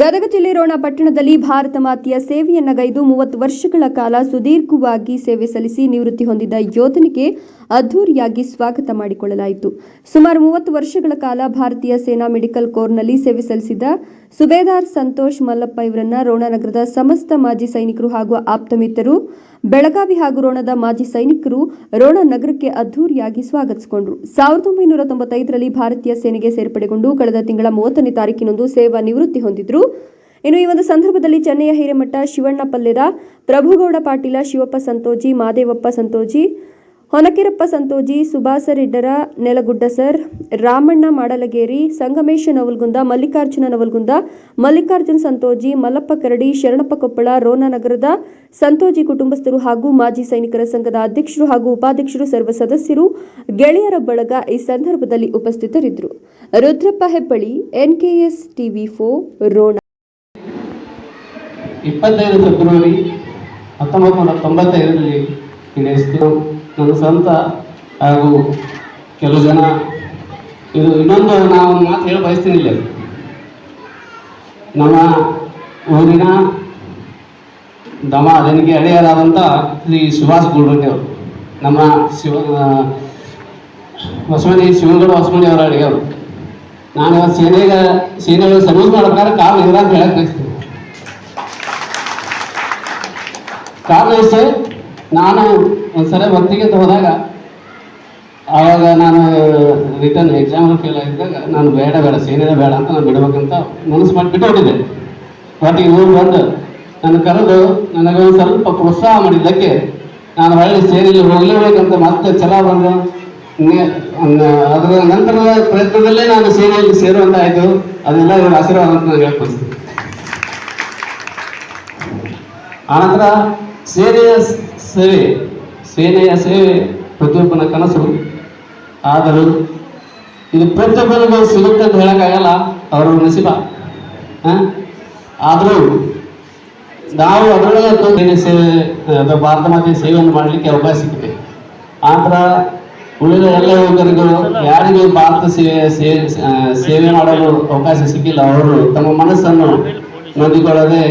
ಗದಗ ಜಿಲ್ಲೆ ರೋಣ ಪಟ್ಟಣದಲ್ಲಿ ಭಾರತ ಮಾತೆಯ ಸೇವೆಯನ್ನಗೈದು ಮೂವತ್ತು ವರ್ಷಗಳ ಕಾಲ ಸುದೀರ್ಘವಾಗಿ ಸೇವೆ ಸಲ್ಲಿಸಿ ನಿವೃತ್ತಿ ಹೊಂದಿದ ಯೋಧನಿಗೆ ಅದ್ಧೂರಿಯಾಗಿ ಸ್ವಾಗತ ಮಾಡಿಕೊಳ್ಳಲಾಯಿತು. ಸುಮಾರು ಮೂವತ್ತು ವರ್ಷಗಳ ಕಾಲ ಭಾರತೀಯ ಸೇನಾ ಮೆಡಿಕಲ್ ಕೋರ್ನಲ್ಲಿ ಸೇವೆ ಸಲ್ಲಿಸಿದ ಸುಬೇದಾರ್ ಸಂತೋಷ್ ಮಲ್ಲಪ್ಪ ಇವರನ್ನ ರೋಣ ನಗರದ ಸಮಸ್ತ ಮಾಜಿ ಸೈನಿಕರು ಹಾಗೂ ಆಪ್ತ ಮಿತ್ರರು ಬೆಳಗಾವಿ ಹಾಗೂ ರೋಣದ ಮಾಜಿ ಸೈನಿಕರು ರೋಣ ನಗರಕ್ಕೆ ಅದ್ಧೂರಿಯಾಗಿ ಸ್ವಾಗತಿಸಿಕೊಂಡರು. ಸಾವಿರದ ಒಂಬೈನೂರ ತೊಂಬತ್ತೈದರಲ್ಲಿ ಭಾರತೀಯ ಸೇನೆಗೆ ಸೇರ್ಪಡೆಗೊಂಡು ಕಳೆದ ತಿಂಗಳ ಮೂವತ್ತನೇ ತಾರೀಕಿನಂದು ಸೇವಾ ನಿವೃತ್ತಿ ಹೊಂದಿದ್ರು. ಇನ್ನು ಈ ಒಂದು ಸಂದರ್ಭದಲ್ಲಿ ಚೆನ್ನಯ್ಯ ಹಿರೇಮಠ ಶಿವಣ್ಣ ಪಲ್ಲೆದ ಪ್ರಭುಗೌಡ ಪಾಟೀಲ ಶಿವಪ್ಪ ಸಂತೋಜಿ ಮಾದೇವಪ್ಪ ಸಂತೋಜಿ ಹೊನಕೆರಪ್ಪ ಸಂತೋಜಿ, ಸುಭಾಸ ರೆಡ್ಡರ ನೆಲಗುಡ್ಡ ಸರ್, ರಾಮಣ್ಣ ಮಾಡಲಗೇರಿ, ಸಂಗಮೇಶ ನವಲ್ಗುಂದ, ಮಲ್ಲಿಕಾರ್ಜುನ ನವಲ್ಗುಂದ, ಮಲ್ಲಿಕಾರ್ಜುನ್ ಸಂತೋಜಿ, ಮಲ್ಲಪ್ಪ ಕರಡಿ, ಶರಣಪ್ಪ ಕೊಪ್ಪಳ ರೋಣನಗರದ ಸಂತೋಜಿ ಕುಟುಂಬಸ್ಥರು ಹಾಗೂ ಮಾಜಿ ಸೈನಿಕರ ಸಂಘದ ಅಧ್ಯಕ್ಷರು ಹಾಗೂ ಉಪಾಧ್ಯಕ್ಷರು, ಸರ್ವ ಸದಸ್ಯರು, ಗೆಳೆಯರ ಬಳಗ ಈ ಸಂದರ್ಭದಲ್ಲಿ ಉಪಸ್ಥಿತರಿದ್ದರು. Rudrappa Hebballi, NKS TV for Ron. ಇಪ್ಪತ್ತೈದು ಫೆಬ್ರವರಿ ಹತ್ತೊಂಬತ್ತು ನೂರ ತೊಂಬತ್ತೈದರಲ್ಲಿ ನನ್ನ ಸ್ವಂತ ಹಾಗೂ ಕೆಲವು ಜನ ಇದು ಇನ್ನೊಂದು ನಾವು ಮಾತು ಹೇಳ ಬಯಸ್ತೀನಿ ಇಲ್ಲಿ. ನಮ್ಮ ಊರಿನ ದಮ ಅದನಿಗೆ ಹಳೆಯರಾದಂಥ ಶ್ರೀ ಸುಭಾಷ್ ಅವರು, ನಮ್ಮ ಶಿವ ಹೊಸಮನಿ ಶಿವಗೌಡ ಹೊಸಮನಿ ಅವರ ಅಡಿಗೆಯವರು ನಾನು ಸೇನೆಗ ಸೇನೆಗೆ ಸೇನೆಗಳು ಸರ್ವಿಸ್ ಮಾಡ್ಬೇಕಾದ್ರೆ ಕಾರಣ ಇದ್ರ ಅಂತ ಹೇಳಕ್ ಬಯಸ್ತೀನಿ. ಕಾರಣ ನಾನು ಒಂದ್ಸಲ ಅಂತ ಹೋದಾಗ ಆವಾಗ ನಾನು ರಿಟರ್ನ್ ಎಕ್ಸಾಮ್ ಫೇಲ್ ಆಗಿದ್ದಾಗ ನಾನು ಬೇಡ ಬೇಡ ಸೇನೆನೇ ಬೇಡ ಅಂತ ನಾನು ಬಿಡ್ಬೇಕಂತ ಮನಸ್ಸು ಮಾಡಿ ಬಿಟ್ಟು ಬಟ್ ಈ ಊರು ಬಂದು ನನ್ನ ಕರೆದು ನನಗೆ ಒಂದು ಸ್ವಲ್ಪ ಪ್ರೋತ್ಸಾಹ ಮಾಡಿದ್ದಕ್ಕೆ ನಾನು ಒಳ್ಳೆ ಸೇನೆಯಲ್ಲಿ ಹೋಗ್ಲೇಬೇಕಂತ ಮತ್ತೆ ಛಲ ಬಂದು. ಅದರ ನಂತರದ ಪ್ರಯತ್ನದಲ್ಲೇ ನಾನು ಸೇನೆಯಲ್ಲಿ ಸೇರುವಂತ ಆಯ್ತು. ಅದೆಲ್ಲ ಇವರ ಆಶೀರ್ವಾದ ಅಂತ ನಾನು ಹೇಳ್ಕೊಳ್ತೀನಿ. ಆನಂತರ ಸೇನೆಯ ಸೇವೆ ಸೇನೆಯ ಸೇವೆ ಪ್ರತಿಯೊಬ್ಬನ ಕನಸು. ಆದರೂ ಇದು ಪ್ರತಿಯೊಬ್ಬನಿಗೂ ಸಿಗುತ್ತೆ ಅಂತ ಹೇಳೋಕ್ಕಾಗಲ್ಲ, ಅವರ ನಸೀಬ. ಆದರೂ ನಾವು ಅದರೊಳಗೆ ಸೇವೆ ಭಾರತ ಮಾತೆಯ ಸೇವೆಯನ್ನು ಮಾಡಲಿಕ್ಕೆ ಅವಕಾಶ ಸಿಕ್ಕಿದೆ. ಆತರ ಉಳಿದ ಎಲ್ಲ ಯುವಕರಿಗೂ ಯಾರಿಗೂ ಭಾರತ ಸೇವೆ ಸೇವೆ ಮಾಡಲು ಅವಕಾಶ ಸಿಕ್ಕಿಲ್ಲ. ಅವರು ತಮ್ಮ ಮನಸ್ಸನ್ನು ನೋಡಿಕೊಳ್ಳದೆ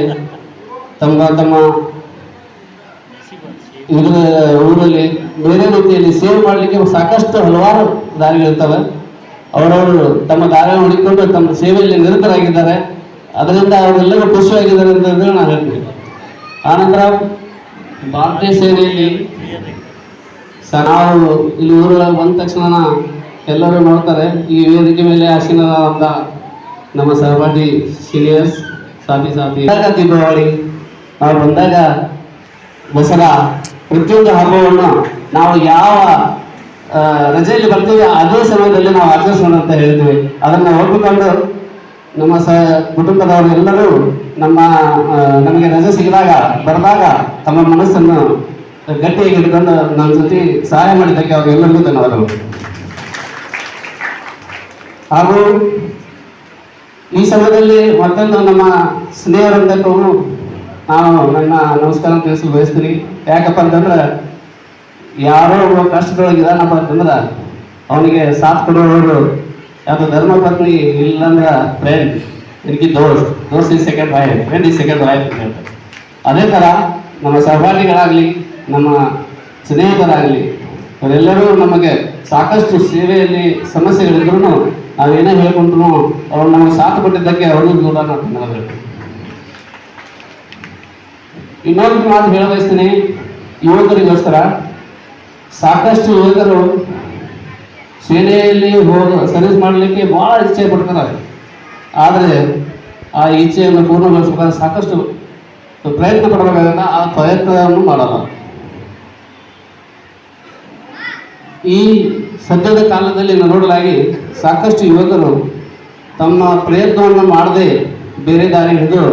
ತಮ್ಮ ತಮ್ಮ ಇದ್ರ ಊರಲ್ಲಿ ಬೇರೆ ರೀತಿಯಲ್ಲಿ ಸೇವೆ ಮಾಡಲಿಕ್ಕೆ ಸಾಕಷ್ಟು ಹಲವಾರು ದಾರಿಗಳಿರ್ತವೆ ಅವರವರು ತಮ್ಮ ದಾರ ಹುಡುಕಿಕೊಂಡು ತಮ್ಮ ಸೇವೆಯಲ್ಲಿ ನಿರತರಾಗಿದ್ದಾರೆ. ಅದರಿಂದ ಅವರೆಲ್ಲರೂ ಖುಷಿಯಾಗಿದ್ದಾರೆ ಅಂತ ಹೇಳಿ ನಾನು ಹೇಳ್ತೀನಿ. ಆನಂತರ ಭಾರತೀಯ ಸೇನೆಯಲ್ಲಿ ಸ ನಾವು ಇಲ್ಲಿ ಊರೊಳಗೆ ಬಂದ ತಕ್ಷಣ ಎಲ್ಲರೂ ನೋಡ್ತಾರೆ. ಈ ವೇದಿಕೆ ಮೇಲೆ ಆಸೀನರಾದಂಥ ನಮ್ಮ ಸಹಪಾಠಿ ಸೀನಿಯರ್ಸ್ ಸಾಥಿ ಸಾಥಿ. ದೀಪಾವಳಿ ನಾವು ಬಂದಾಗ ದಸರಾ ಪ್ರತಿಯೊಂದು ಹಬ್ಬವನ್ನು ನಾವು ಯಾವ ರಜೆಯಲ್ಲಿ ಬರ್ತೀವಿ, ಅದೇ ಸಮಯದಲ್ಲಿ ನಾವು ಆಚರಿಸೋಣ ಅಂತ ಹೇಳ್ತೀವಿ. ಅದನ್ನು ಒಪ್ಪಿಕೊಂಡು ನಮ್ಮ ಸ ಕುಟುಂಬದವರೆಲ್ಲರೂ ನಮ್ಮ ನಮಗೆ ರಜೆ ಸಿಗಿದಾಗ, ಬರೆದಾಗ ತಮ್ಮ ಮನಸ್ಸನ್ನು ಗಟ್ಟಿಯಾಗಿ ಇಟ್ಕೊಂಡು ನನ್ನ ಜೊತೆ ಸಹಾಯ ಮಾಡಿದ್ದಕ್ಕೆ ಅವರೆಲ್ಲರಿಗೂ ಧನ್ಯವಾದಗಳು. ಹಾಗೂ ಈ ಸಮಯದಲ್ಲಿ ಮತ್ತೊಂದು ನಮ್ಮ ಸ್ನೇಹವೃಂದಕ್ಕೂ ನಾನು ನನ್ನ ನಮಸ್ಕಾರ ತಿಳಿಸಲು ಬಯಸ್ತೀನಿ. ಯಾಕಪ್ಪ ಅಂತಂದ್ರೆ, ಯಾರೋ ಒಬ್ಬ ಕಷ್ಟದೊಳಗಿದಾನಪ್ಪ ಅಂತಂದ್ರೆ ಅವನಿಗೆ ಸಾಥ್ ಕೊಡುವವರು ಯಾವುದು ಧರ್ಮ ಪತ್ನಿ ಇಲ್ಲಂದ್ರೆ ಫ್ರೆಂಡ್ ಇದಕ್ಕೆ ದೋಸ್ತ್. ದೋಸ್ತ್ ಈ ಸೆಕೆಂಡ್ ಬಾಯ್ ಫ್ರೆಂಡ್ ಈ ಸೆಕೆಂಡ್ ಬಾಯ್ ಅಂತ ಅದೇ ಥರ ನಮ್ಮ ಸಹಪಾಠಿಗಳಾಗಲಿ, ನಮ್ಮ ಸ್ನೇಹಿತರಾಗಲಿ, ಅವರೆಲ್ಲರೂ ನಮಗೆ ಸಾಕಷ್ಟು ಸೇವೆಯಲ್ಲಿ ಸಮಸ್ಯೆಗಳಿದ್ರು ನಾವೇನೇ ಹೇಳ್ಕೊಂಡ್ರು ಅವ್ರು ನಮಗೆ ಸಾಥ್ ಕೊಟ್ಟಿದ್ದಕ್ಕೆ ಅವರು ದೂರ ನಾವು ಇನ್ನೊಂದು ಮಾತು ಹೇಳ ಬಯಸ್ತೀನಿ. ಯುವಕರಿಗೋಸ್ಕರ ಸಾಕಷ್ಟು ಯುವಕರು ಸೇನೆಯಲ್ಲಿ ಹೋಗಿ ಸರ್ವಿಸ್ ಮಾಡಲಿಕ್ಕೆ ಭಾಳ ಇಚ್ಛೆ ಪಡ್ತಾರೆ ಆದರೆ ಆ ಇಚ್ಛೆಯನ್ನು ಪೂರ್ಣಗೊಳಿಸಬೇಕಾದ್ರೆ ಸಾಕಷ್ಟು ಪ್ರಯತ್ನ ಪಡಬೇಕಾದ ಆ ಪ್ರಯತ್ನವನ್ನು ಮಾಡಲ್ಲ. ಈ ಸದ್ಯದ ಕಾಲದಲ್ಲಿ ನೋಡಲಾಗಿ ಸಾಕಷ್ಟು ಯುವಕರು ತಮ್ಮ ಪ್ರಯತ್ನವನ್ನು ಮಾಡದೆ ಬೇರೆ ದಾರಿ ಹಿಡಿದು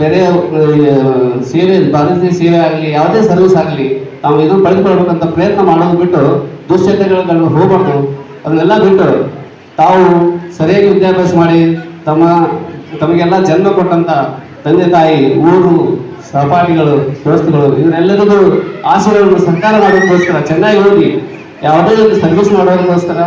ಬೇರೆ ಸೇವೆ ಭಾರತೀಯ ಸೇವೆ ಆಗಲಿ, ಯಾವುದೇ ಸರ್ವಿಸ್ ಆಗಲಿ ತಾವು ಇದನ್ನು ಪಡೆದುಕೊಳ್ಬೇಕಂತ ಪ್ರಯತ್ನ ಮಾಡೋದು ಬಿಟ್ಟು ದುಶ್ಚಟಗಳನ್ನು ಹೋಗ್ಬಾರ್ದು. ಅದನ್ನೆಲ್ಲ ಬಿಟ್ಟು ತಾವು ಸರಿಯಾಗಿ ವಿದ್ಯಾಭ್ಯಾಸ ಮಾಡಿ, ತಮ್ಮ, ತಮಗೆಲ್ಲ ಜನ್ಮ ಕೊಟ್ಟಂತ ತಂದೆ, ತಾಯಿ, ಊರು, ಸಹಪಾಠಿಗಳು ವ್ಯವಸ್ಥೆಗಳು ಇವರೆಲ್ಲರಿಗೂ ಆಸೆಗಳನ್ನು ಸರ್ಕಾರ ಮಾಡೋದಕ್ಕೋಸ್ಕರ ಚೆನ್ನಾಗಿ ಹೋಗಿ ಯಾವುದೇ ಒಂದು ಸರ್ವಿಸ್ ಮಾಡೋದಕ್ಕೋಸ್ಕರ